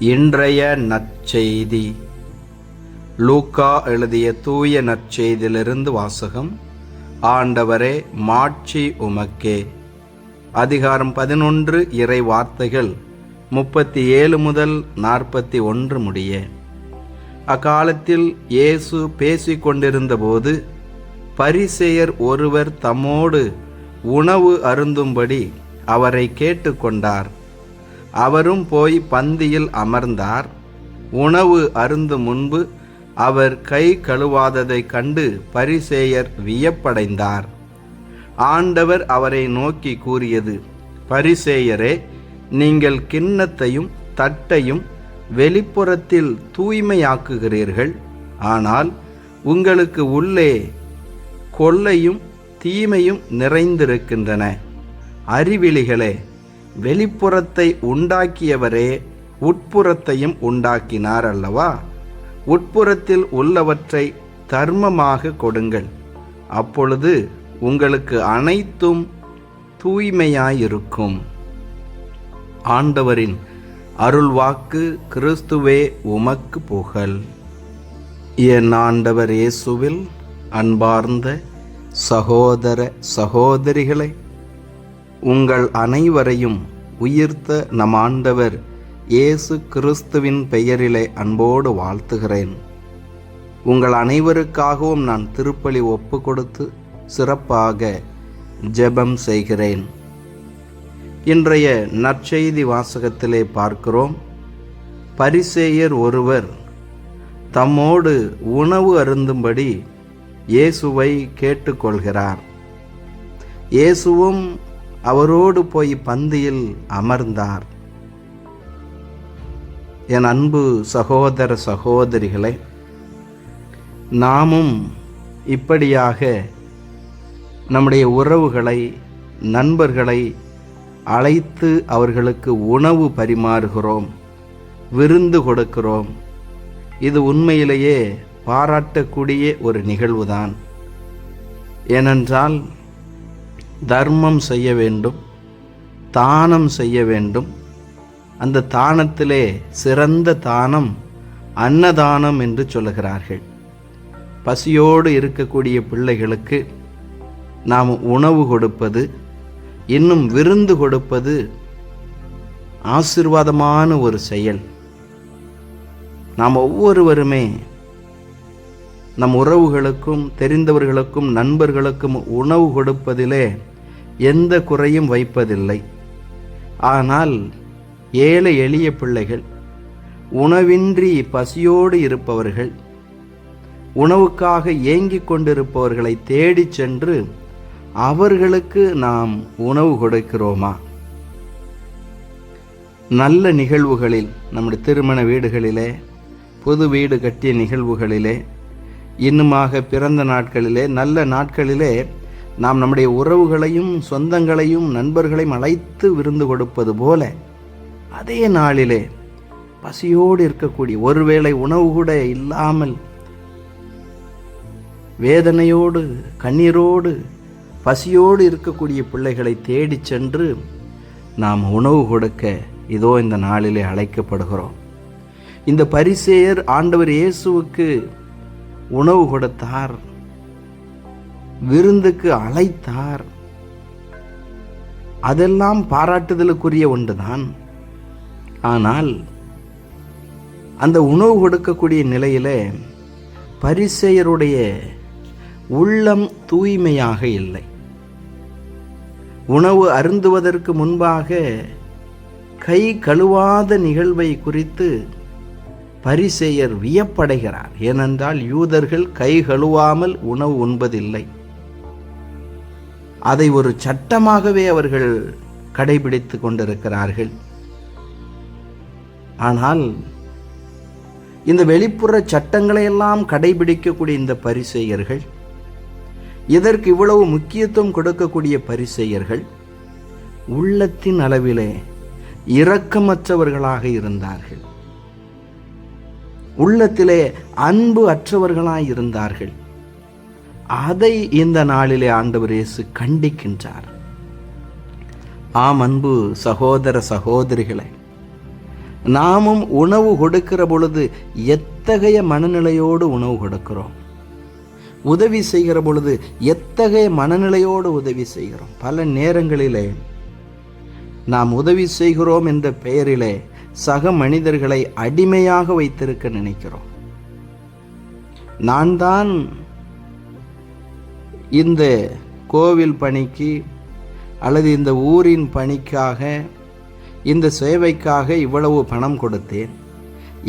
இன்றைய நற்செய்தி. லூக்கா எழுதிய தூய நற்செய்தியிலிருந்து வாசகம் ஆண்டவரே மாட்சி உமக்கே. அதிகாரம் பதினொன்று இறை வார்த்தைகள் முப்பத்தி ஏழு முதல் நாற்பத்தி ஒன்று முடிய. அக்காலத்தில் இயேசு பேசிக் கொண்டிருந்தபோது ஒருவர் தம்மோடு உணவு அருந்தும்படி அவரை கேட்டுக்கொண்டார். அவரும் போய் பந்தியில் அமர்ந்தார். உணவு அருந்தும் முன்பு அவர் கை கழுவாததைக் கண்டு பரிசேயர் வியப்படைந்தார். ஆண்டவர் அவரை நோக்கி கூறியது பரிசேயரே நீங்கள் கிண்ணத்தையும் தட்டையும் வெளிப்புறத்தில் தூய்மையாக்குகிறீர்கள். ஆனால் உங்களுக்கு உள்ளே கொள்ளையும் தீமையும் நிறைந்திருக்கின்றன. அறிவிலிகளே வெளிப்புறத்தை உண்டாக்கியவரே உட்புறத்தையும் உண்டாக்கினார் அல்லவா? உட்புறத்தில் உள்ளவற்றை தர்மமாக கொடுங்கள். அப்பொழுது உங்களுக்கு அனைத்தும் தூய்மையாயிருக்கும். ஆண்டவரின் அருள்வாக்கு கிறிஸ்துவே உமக்கு புகழ். என் ஆண்டவர் இயேசுவில் அன்பார்ந்த சகோதர சகோதரிகளை உங்கள் அனைவரையும் உயிர்த்த நம் ஆண்டவர் இயேசு கிறிஸ்துவின் பெயரிலே அன்போடு வாழ்த்துகிறேன். உங்கள் அனைவருக்காகவும் நான் திருப்பலி ஒப்பு கொடுத்து சிறப்பாக ஜெபம் செய்கிறேன். இன்றைய நற்செய்தி வாசகத்திலே பார்க்கிறோம். பரிசேயர் ஒருவர் தம்மோடு உணவு அருந்தும்படி இயேசுவை கேட்டுக்கொள்கிறார். இயேசுவும் அவரோடு போய் பந்தியில் அமர்ந்தார். என் அன்பு சகோதர சகோதரிகளை நாமும் இப்படியாக நம்முடைய உறவுகளை நண்பர்களை அழைத்து அவர்களுக்கு உணவு பரிமாறுகிறோம் விருந்து கொடுக்கிறோம். இது உண்மையிலேயே பாராட்டக்கூடிய ஒரு நிகழ்வுதான். ஏனென்றால் தர்மம் செய்ய வேண்டும் தானம் செய்ய வேண்டும். அந்த தானத்திலே சிறந்த தானம் அன்னதானம் என்று சொல்லுகிறார்கள். பசியோடு இருக்கக்கூடிய பிள்ளைகளுக்கு நாம் உணவு கொடுப்பது இன்னும் விருந்து கொடுப்பது ஆசிர்வாதமான ஒரு செயல். நாம் ஒவ்வொருவருமே நம் உறவுகளுக்கும் தெரிந்தவர்களுக்கும் நண்பர்களுக்கும் உணவு கொடுப்பதிலே எந்த குறையும் வைப்பதில்லை. ஆனால் ஏழை எளிய பிள்ளைகள் உணவின்றி பசியோடு இருப்பவர்கள் உணவுக்காக ஏங்கிக் கொண்டிருப்பவர்களை தேடிச் சென்று அவர்களுக்கு நாம் உணவு கொடுக்கிறோமா? நல்ல நிகழ்வுகளில் நம்முடைய திருமண வீடுகளிலே புது வீடு கட்டிய நிகழ்வுகளிலே இன்னுமாக பிறந்த நாட்களிலே நல்ல நாட்களிலே நாம் நம்முடைய உறவுகளையும் சொந்தங்களையும் நண்பர்களையும் அழைத்து விருந்து கொடுப்பது போல அதே நாளிலே பசியோடு இருக்கக்கூடிய ஒருவேளை உணவு கூட இல்லாமல் வேதனையோடு கண்ணீரோடு பசியோடு இருக்கக்கூடிய பிள்ளைகளை தேடிச் சென்று நாம் உணவு கொடுக்க இதோ இந்த நாளிலே அழைக்கப்படுகிறோம். இந்த பரிசேயர் ஆண்டவர் இயேசுவுக்கு உணவு கொடுத்தார். விருந்துக்கு அழைத்தார். அதெல்லாம் பாராட்டுதலுக்குரிய ஒன்றுதான். ஆனால் அந்த உணவு கொடுக்கக்கூடிய நிலையில பரிசெயருடைய உள்ளம் தூய்மையாக இல்லை. உணவு அருந்துவதற்கு முன்பாக கை கழுவாத நிகழ்வை குறித்து பரிசெயர் வியப்படைகிறார். ஏனென்றால் யூதர்கள் கை கழுவாமல் உணவு உண்பதில்லை. அதை ஒரு சட்டமாகவே அவர்கள் கடைபிடித்து கொண்டிருக்கிறார்கள். ஆனால் இந்த வெளிப்புற சட்டங்களை எல்லாம் கடைபிடிக்கக்கூடிய இந்த பரிசெயர்கள் இதற்கு இவ்வளவு முக்கியத்துவம் கொடுக்கக்கூடிய பரிசெயர்கள் உள்ளத்தின் அளவிலே இரக்கமற்றவர்களாக இருந்தார்கள். உள்ளத்திலே அன்பு அற்றவர்களாய் இருந்தார்கள். அதை இந்த நாளிலே ஆண்டவர் இயேசு கண்டிக்கின்றார். ஆம் அன்பு சகோதர சகோதரிகளை நாமும் உணவு கொடுக்கிற பொழுது எத்தகைய மனநிலையோடு உணவு கொடுக்கிறோம்? உதவி செய்கிற பொழுது எத்தகைய மனநிலையோடு உதவி செய்கிறோம்? பல நேரங்களிலே நாம் உதவி செய்கிறோம் என்ற பெயரிலே சக மனிதர்களை அடிமையாக வைத்திருக்க நினைக்கிறோம். நான் தான் இந்த கோவில் பணிக்கு அல்லது இந்த ஊரின் பணிக்காக இந்த சேவைக்காக இவ்வளவு பணம் கொடுத்தேன்.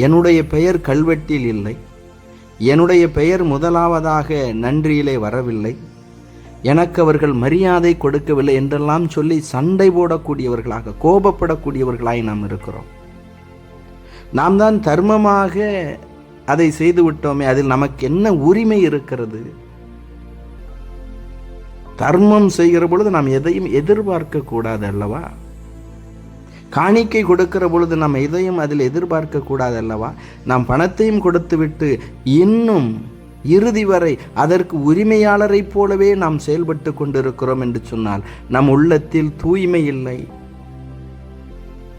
என்னுடைய பெயர் கல்வெட்டில் இல்லை. என்னுடைய பெயர் முதலாவதாக நன்றியிலே வரவில்லை. எனக்கு அவர்கள் மரியாதை கொடுக்கவில்லை என்றெல்லாம் சொல்லி சண்டை போடக்கூடியவர்களாக கோபப்படக்கூடியவர்களாய் நாம் இருக்கிறோம். நாம் தான் தர்மமாக அதை செய்து விட்டோமே அதில் நமக்கு என்ன உரிமை இருக்கிறது? தர்மம் செய்கிற பொழுது நாம் எதையும் எதிர்பார்க்க கூடாது அல்லவா? காணிக்கை கொடுக்கிற பொழுது நாம் எதையும் அதில் எதிர்பார்க்க கூடாது அல்லவா? நாம் பணத்தையும் கொடுத்துவிட்டு இன்னும் இறுதி வரை அதற்கு உரிமையாளரைப் போலவே நாம் செயல்பட்டு கொண்டிருக்கிறோம் என்று சொன்னால் நம் உள்ளத்தில் தூய்மை இல்லை.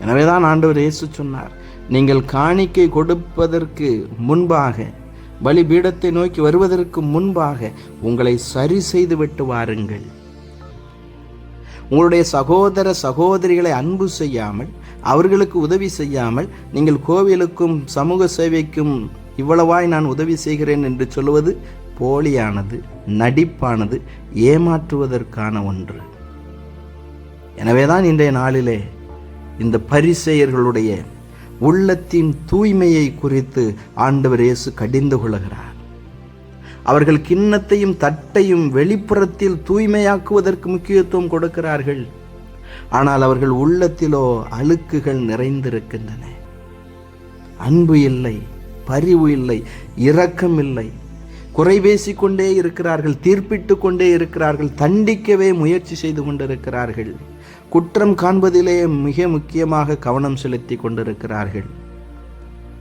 எனவேதான் ஆண்டவர் இயேசு சொன்னார் நீங்கள் காணிக்கை கொடுப்பதற்கு முன்பாக பலிபீடத்தை நோக்கி வருவதற்கு முன்பாக உங்களை சரி செய்து விட்டு வாருங்கள். உங்களுடைய சகோதர சகோதரிகளை அன்பு செய்யாமல் அவர்களுக்கு உதவி செய்யாமல் நீங்கள் கோவிலுக்கும் சமூக சேவைக்கும் இவ்வளவாய் நான் உதவி செய்கிறேன் என்று சொல்வது போலியானது நடிப்பானது ஏமாற்றுவதற்கான ஒன்று. எனவேதான் இன்றைய நாளிலே இந்த பரிசெயர்களுடைய உள்ளத்தின் தூய்மையை குறித்து ஆண்டவர் இயேசு கடிந்து கொள்கிறார். அவர்கள் கிண்ணத்தையும் தட்டையும் வெளிப்புறத்தில் தூய்மையாக்குவதற்கு முக்கியத்துவம் கொடுக்கிறார்கள். ஆனால் அவர்கள் உள்ளத்திலோ அழுக்குகள் நிறைந்திருக்கின்றன. அன்பு இல்லை பரிவு இல்லை இரக்கம் இல்லை. குறை பேசிக்கொண்டே இருக்கிறார்கள் தீர்ப்பிட்டு கொண்டே இருக்கிறார்கள் தண்டிக்கவே முயற்சி செய்து கொண்டிருக்கிறார்கள். குற்றம் காண்பதிலே மிக முக்கியமாக கவனம் செலுத்தி கொண்டிருக்கிறார்கள்.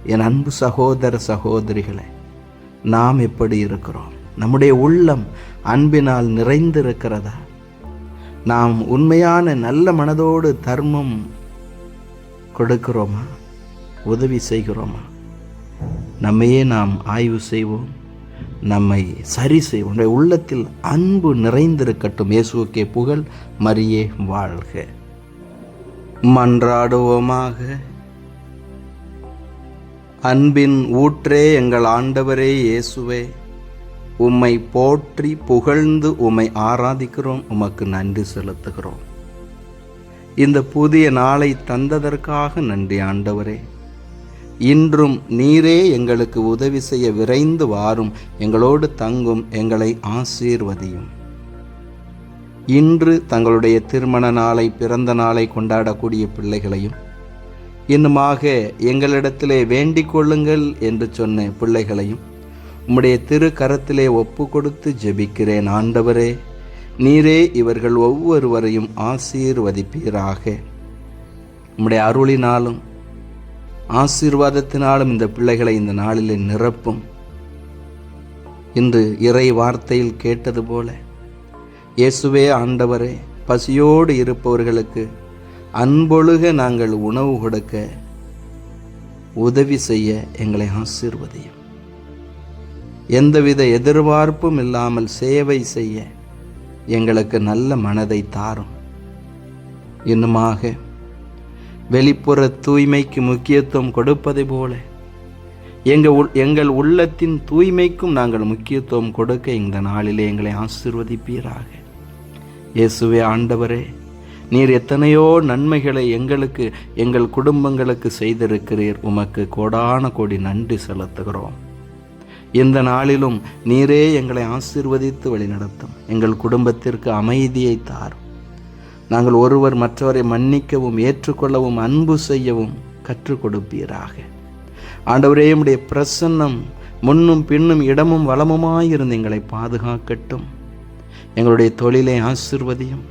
என் அன்பு சகோதர சகோதரிகளே நாம் எப்படி இருக்கிறோம்? நம்முடைய உள்ளம் அன்பினால் நிறைந்திருக்கிறதா? நாம் உண்மையான நல்ல மனதோடு தர்மம் கொடுக்கிறோமா? உதவி செய்கிறோமா? நம்மையே நாம் ஆய்வு செய்வோம். நம்மை சரி செய்வோம் உன்னுடைய உள்ளத்தில் அன்பு நிறைந்திருக்கட்டும். இயேசுக்கே புகழ் மரியே வாழ்க. மன்றாடுவோமாக. அன்பின் ஊற்றே எங்கள் ஆண்டவரே இயேசுவே உம்மை போற்றி புகழ்ந்து உம்மை ஆராதிக்கிறோம் உமக்கு நன்றி செலுத்துகிறோம். இந்த புதிய நாளை தந்ததற்காக நன்றி ஆண்டவரே. இன்றும் நீரே எங்களுக்கு உதவி செய்ய விரைந்து வாரும். எங்களோடு தங்கும் எங்களை ஆசீர்வதியும். இன்று தங்களுடைய திருமண நாளை பிறந்த நாளை கொண்டாடக்கூடிய பிள்ளைகளையும் இன்னுமாக எங்களிடத்திலே வேண்டிக் கொள்ளுங்கள் என்று சொன்ன பிள்ளைகளையும் உம்முடைய திரு கரத்திலே ஒப்பு கொடுத்து ஜெபிக்கிறேன் ஆண்டவரே. நீரே இவர்கள் ஒவ்வொருவரையும் ஆசீர்வதிப்பீராக. உம்முடைய அருளினாலும் ஆசீர்வாதத்தினாலும் இந்த பிள்ளைகளை இந்த நாளிலே நிரப்பும். இன்று இறை வார்த்தையில் கேட்டது போல இயேசுவே ஆண்டவரே பசியோடு இருப்பவர்களுக்கு அன்பொழுக நாங்கள் உணவு கொடுக்க உதவி செய்ய எங்களை ஆசீர்வதியும். எந்தவித எதிர்பார்ப்பும் இல்லாமல் சேவை செய்ய எங்களுக்கு நல்ல மனதை தாரும். இன்னுமாக வெளிப்புற தூய்மைக்கு முக்கியத்துவம் கொடுப்பதை போல. எங்கள் உள் எங்கள் உள்ளத்தின் தூய்மைக்கும் நாங்கள் முக்கியத்துவம் கொடுக்க இந்த நாளிலே எங்களை ஆசிர்வதிப்பீராக. இயேசுவே ஆண்டவரே நீர் எத்தனையோ நன்மைகளை எங்களுக்கு எங்கள் குடும்பங்களுக்கு செய்திருக்கிறீர். உமக்கு கோடான கோடி நன்றி செலுத்துகிறோம். இந்த நாளிலும் நீரே எங்களை ஆசிர்வதித்து வழிநடத்தும். எங்கள் குடும்பத்திற்கு அமைதியை தாரும். நாங்கள் ஒருவர் மற்றவரை மன்னிக்கவும் ஏற்றுக்கொள்ளவும் அன்பு செய்யவும் கற்றுக் கொடுப்பீராக. ஆண்டவரே உடைய பிரசன்னம் முன்னும் பின்னும் இடமும் வளமுமாயிருந்து எங்களை பாதுகாக்கட்டும். எங்களுடைய தொழிலை ஆசிர்வதியும்.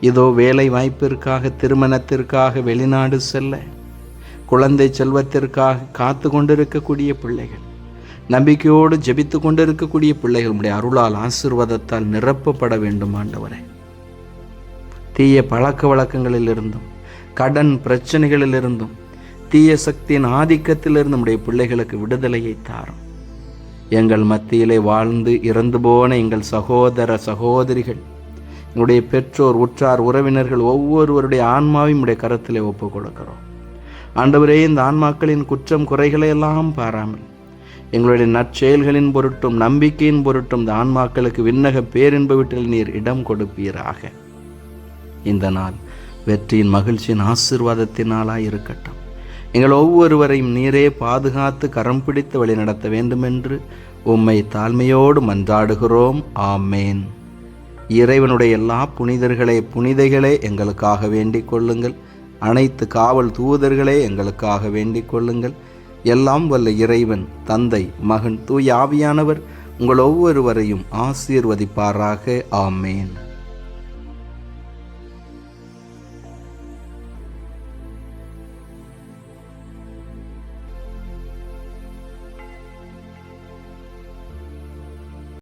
இதோ வேலை வாய்ப்பிற்காக திருமணத்திற்காக வெளிநாடு செல்ல குழந்தை செல்வத்திற்காக காத்து கொண்டிருக்கக்கூடிய பிள்ளைகள் நம்பிக்கையோடு ஜெபித்து கொண்டிருக்கக்கூடிய பிள்ளைகளுடைய அருளால் ஆசிர்வாதத்தால் நிரப்பப்பட வேண்டும் ஆண்டவரே. தீய பழக்க வழக்கங்களிலிருந்தும் கடன் பிரச்சனைகளிலிருந்தும் தீய சக்தியின் ஆதிக்கத்திலிருந்து நம்முடைய பிள்ளைகளுக்கு விடுதலையை தாரும். எங்கள் மத்தியிலே வாழ்ந்து இறந்து போன எங்கள் சகோதர சகோதரிகள் எங்களுடைய பெற்றோர் உற்றார் உறவினர்கள் ஒவ்வொருவருடைய ஆன்மாவையும் உடைய கரத்திலே ஒப்புக் கொடுக்கிறோம். ஆண்டவரே இந்த ஆன்மாக்களின் குற்றம் குறைகளை எல்லாம் பாராமல் எங்களுடைய நற்செயல்களின் பொருட்டும் நம்பிக்கையின் பொருட்டும் இந்த ஆன்மாக்களுக்கு விண்ணக பேரின்ப வீட்டில் நீர் இடம் கொடுப்பீராக. இந்த நாள் வெற்றியின் மகிழ்ச்சியின் ஆசீர்வாதத்தினாலாய் இருக்கட்டும். எங்கள் ஒவ்வொருவரையும் நீரே பாதுகாத்து கரம் பிடித்து வழி நடத்த வேண்டுமென்று உம்மை தாழ்மையோடு மன்றாடுகிறோம். ஆமேன். இறைவனுடைய எல்லா புனிதர்களே புனிதைகளே எங்களுக்காக வேண்டிக் கொள்ளுங்கள். அனைத்து காவல் தூதர்களே எங்களுக்காக வேண்டிக் கொள்ளுங்கள். எல்லாம் வல்ல இறைவன் தந்தை மகன் தூய் ஆவியானவர் உங்கள் ஒவ்வொருவரையும் ஆசீர்வதிப்பாராக. ஆமேன்.